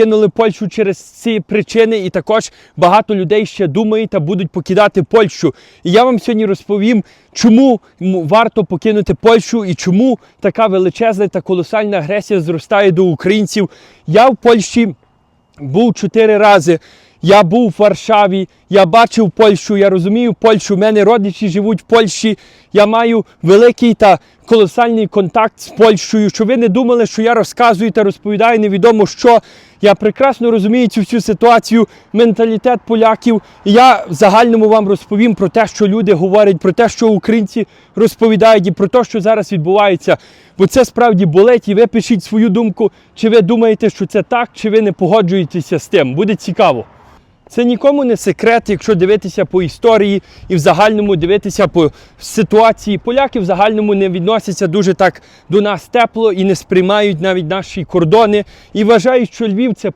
Кинули Польщу через ці причини, і також багато людей ще думають та будуть покидати Польщу. І я вам сьогодні розповім, чому варто покинути Польщу і чому така величезна та колосальна агресія зростає до українців. Я в Польщі був чотири рази. Я був в Варшаві, я бачив Польщу, я розумію Польщу. У мене родичі живуть в Польщі. Я маю великий та колосальний контакт з Польщею. Що ви не думали, що я розказую та розповідаю невідомо що. Я прекрасно розумію цю всю ситуацію, менталітет поляків. Я в загальному вам розповім про те, що люди говорять, про те, що українці розповідають, і про те, що зараз відбувається. Бо це справді болить, і ви пишіть свою думку, чи ви думаєте, що це так, чи ви не погоджуєтеся з тим. Буде цікаво. Це нікому не секрет, якщо дивитися по історії і в загальному дивитися по ситуації. Поляки в загальному не відносяться дуже так до нас тепло і не сприймають навіть наші кордони. І вважають, що Львів це